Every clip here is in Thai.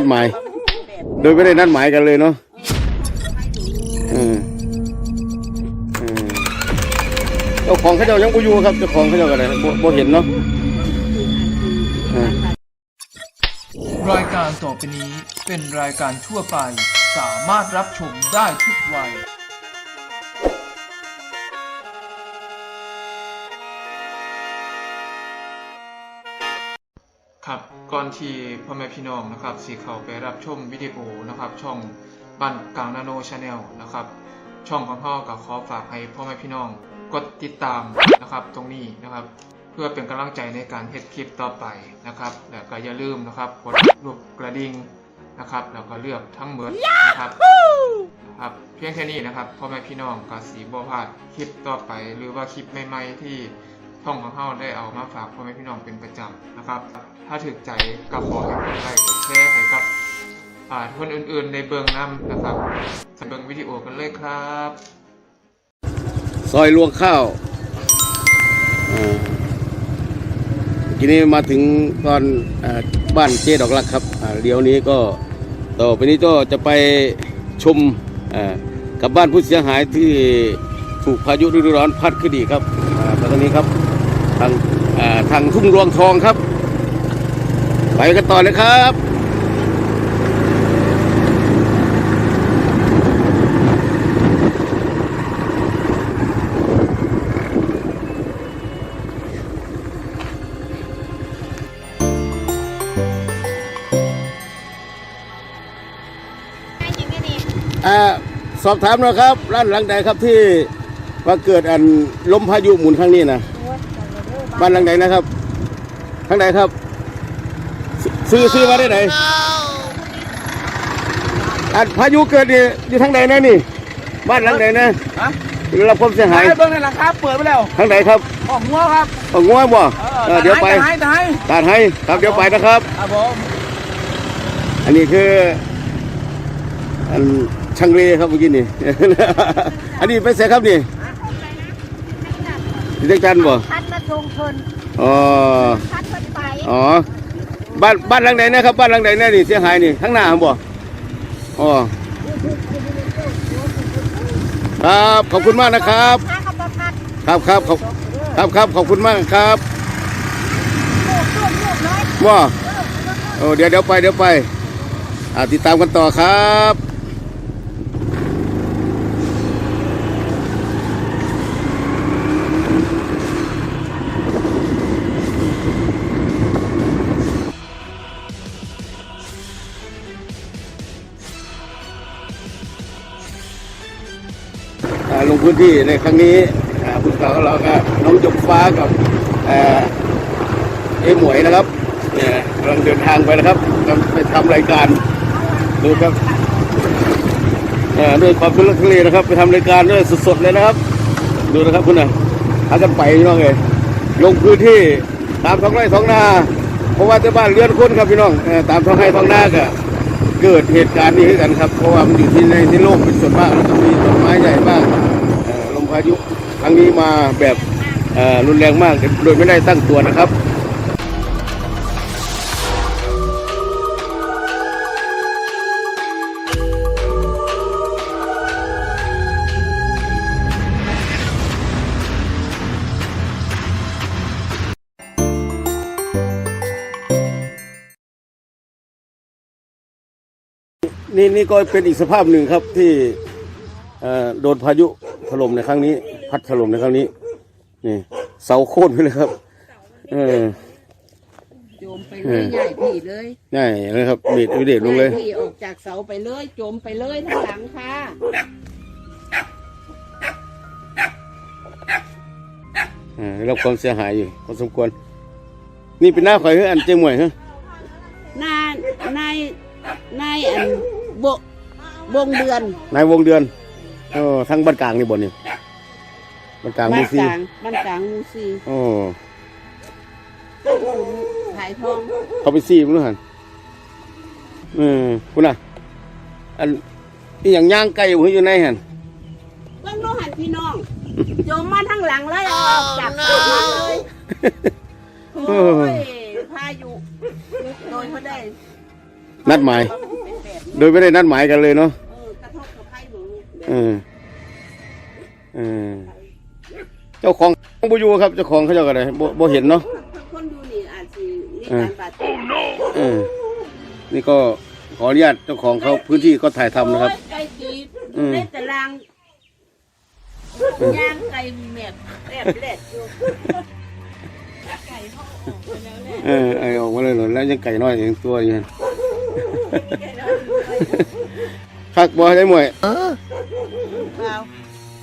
นัดหมาย โดยไม่ได้นัดหมายกันเลยเนาะเจ้าของเขาเจ้ายังกูอยู่ครับเจ้าของเขาเจ้าก็ได้บ่บ่เห็นเนาะรายการต่อไปนี้เป็นรายการทั่วไป สามารถรับชมได้ทุกวัย ครับก่อนที่พ่อแม่พี่น้องนะครับสีเขาไปรับชมวิดีโอนะครับช่องบ้านกลางนาโนชาแนลนะครับช่องของพ่อกับขอฝากให้พ่อแม่พี่น้องกดติดตามนะครับตรงนี้นะครับ เพื่อเป็นกำลังใจในการเฮ็ดคลิปต่อไปนะครับแล้วก็อย่าลืมนะครับกดรูปกระดิ่งนะครับแล้วก็เลือกทั้งหมดนะครับครับเพียงแค่นี้นะครับพ่อแม่พี่น้องก็สีบ่พลาดคลิปต่อไป หรือว่าคลิปใหม่ๆที่ ช่องของเราได้เอามาฝากพ่อแม่พี่น้องเป็นประจำนะครับ ถ้าถึกใจก็ขอให้กดไลค์กดแชร์ให้กับคนอื่นๆในเบิงน้ำนะครับไปเบิงวิดีโอกันเลยครับซอยลวงข้าวทีนี้มาถึงตอนอบ้านเจ๊ดอกรักครับเดี๋ยวนี้ก็ต่อไปนี้ก็จะไปชมกับบ้านผู้เสียหายที่ถูกพายุฤดูร้อนพัดขึ้นอีครับตอนนี้ครับ ทางอ่าทางทุ่งรวงทองครับ ไปกันต่อเลยครับอ่าสอบถามหน่อยครับ ร้านหลังใดครับที่ว่าเกิดอันลมพายุหมุนครั้งนี้นะ บ้านหลังใดนะครับทางใดครับซซื้อซื้อมาได้ไหนอันพายุเกิดนี่อยู่ทางใดนะนี่ บ้านหลังใดนะฮะได้รับความเสียหายให้เบิ้งในหลังคาเปิดไปแล้วทางใดครับออกหัวครับเอาง่วงบ่เออเดี๋ยวไปตายตายตาดให้ครับเดี๋ยวไปนะครับครับผมอันนี้คือ อันชังเลครับเมื่อกี้นี่ อันนี้ไปเสียครับนี่ ที่เด็กจันทร์บ่พัดมาชงชนอ๋อพัดมันไปอ๋อบ้านบ้านหลังไหนนะครับบ้านหลังไหนแน่นี่เสียหายนี่ข้างหน้าครับบ่อ๋อครับขอบคุณมากนะครับถ้ากับพัดครับครับขอบครับครับขอบคุณมากครับลูกลูกลูกน้อยว่าโอ้เดี๋ยวเดี๋ยวไปเดี๋ยวไปอ่าติดตามกันต่อครับ พื้นที่ในครั้งนี้ผู้สื่อข่าวของเราก็น้องหยกฟ้ากับเอ่อเอ้หมวยนะครับเนี่ยกำลังเดินทางไปนะครับกำลังไปทำรายการดูครับด้วยความทุลักทุเลนะครับ ไปทำรายการด้วยสดๆเลยนะครับ ดูนะครับคุณน่ะพากันไปพี่น้องเอ้ยลงพื้นที่ตามท้องไร่ท้องนาเพราะว่าที่บ้านเรือนคนครับพี่น้องตามท้องไร่ท้องนาก็เกิดเหตุการณ์นี้ขึ้นกันครับเพราะว่ามันอยู่ที่ในที่โลกเป็นส่วนมากแล้วก็มีต้นไม้ใหญ่มากายุครั้งนี้มาแบบรุนแรงมากโดยไม่ได้ตั้งตัวนะครับนี่นี่ก็เป็นอีกสภาพหนึ่งครับที่โดนพายุ ถล่มในครั้งนี้ พัดถล่มในครั้งนี้ นี่ เสาโค่นไปเลยครับ เออโจมไปเลยใหญ่พี่เลยง่ายเลยครับเด็ดวิเด็ดลงเลยใหญ่พี่ออกจากเสาไปเลยโจมไปเลยทางหลังค่ะอ่าได้รับความเสียหายอยู่พอสมควร นี่เป็นหน้าข่อยเฮ้ยอันเจ๊หมวยเฮ้ยนายนายนายอันบกวงเดือน นายวงเดือน โอ้ทั้งบ้านกลางนี่บนนี่บ้านกลางหบ้ามูนซีกลางบ้านกลางหมูซีโอ้ขายทองเขาไปซีมั้งหันเออคุณน่ะอันนี่อย่างย่างไก่อยู่อยู่ในหันเบิ่งโลหันพี่น้องโจมมาทางหลังเลยเอาออกจากเสามาเลยโอ้ยพายุโดยเขาได้นัดหมาย โดยไม่ได้นัดหมายกันเลยเนาะ ออเออเจ้าของบ่อยู่ครับเจ้าของเขาเจ้าก็ได้บ่บ่เห็นเนาะคนดูนี่อาจสิมีการบาดเจ็บเออนี่ก็ขออนุญาตเจ้าของเขาพื้นที่ก็ถ่ายทำนะครับโอ้ยไก่จีบอืมในตารางย่างไก่แมบแอบแลดอยู่เออไอออกมาเลยเหรอแล้วยังไก่น้อยเองตัวอยู่คักบ่ได้หมวยเปล่า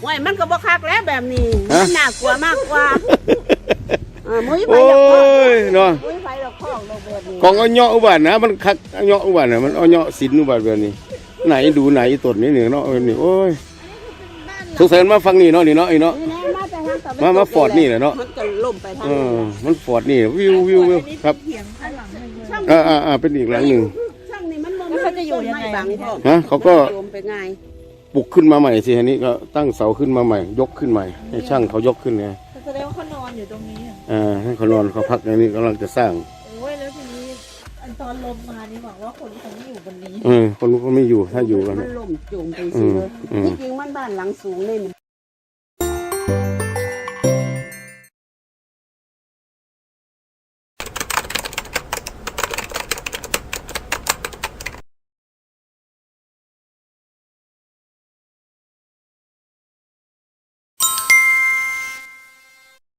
โอ้ยมันก็บ่คักแล้วแบบนี้ฮะมันน่ากลัวมากกว่าเออมุ้ยไปโอ้หรอกพ่อยเนาะมุ้ยไปหรอกพ่อเราแบบนี้ของเอาเหยาะอุบาทนะ มันคักเอาเหยาะอุบาทน่ะมันเอาเหยาะสินอุบาทแบบนี้ ไหนดูไหนตดนี่นี่เนาะเออนี่โอ้ยสงสัยมันมาฟังนี่เนาะนี่เนาะไอ้เนาะ นี่นะมาแต่ทางตะวันตกมามาฟอร์ดนี่แหละเนาะ มันก็ล่มไปทางเอนี้อมันฟอร์ดนี่วิววิววิวครับช่างอ่าอ่าอ่าเป็นอีกหลังหนึ่งช่างนี่มันมันเขาจะอยู่ยังไง บางพ่อฮะเขาก็ โยมไปไงป ลุกขึ้นมาใหม่สิอันนี้ก็ตั้งเสาขึ้นมาใหม่ ยกขึ้นใหม่ ให้ช่างเขายกขึ้นไงแสดงว่าเขานอนอยู่ตรงนี้อะอ่าให้เขานอนเขาพักอย่างนี้กำลังจะสร้างโอ้ยแล้วทีนี้อันตอนลมมานี่หวังว่าคนคงไม่อยู่บนนี้ เออคนนู้นก็ไม่อยู่ถ้าอยู่กัน มันล่มโจมไปอืสิมเลยอืม ที่จริงมันบ้านหลังสูงนี่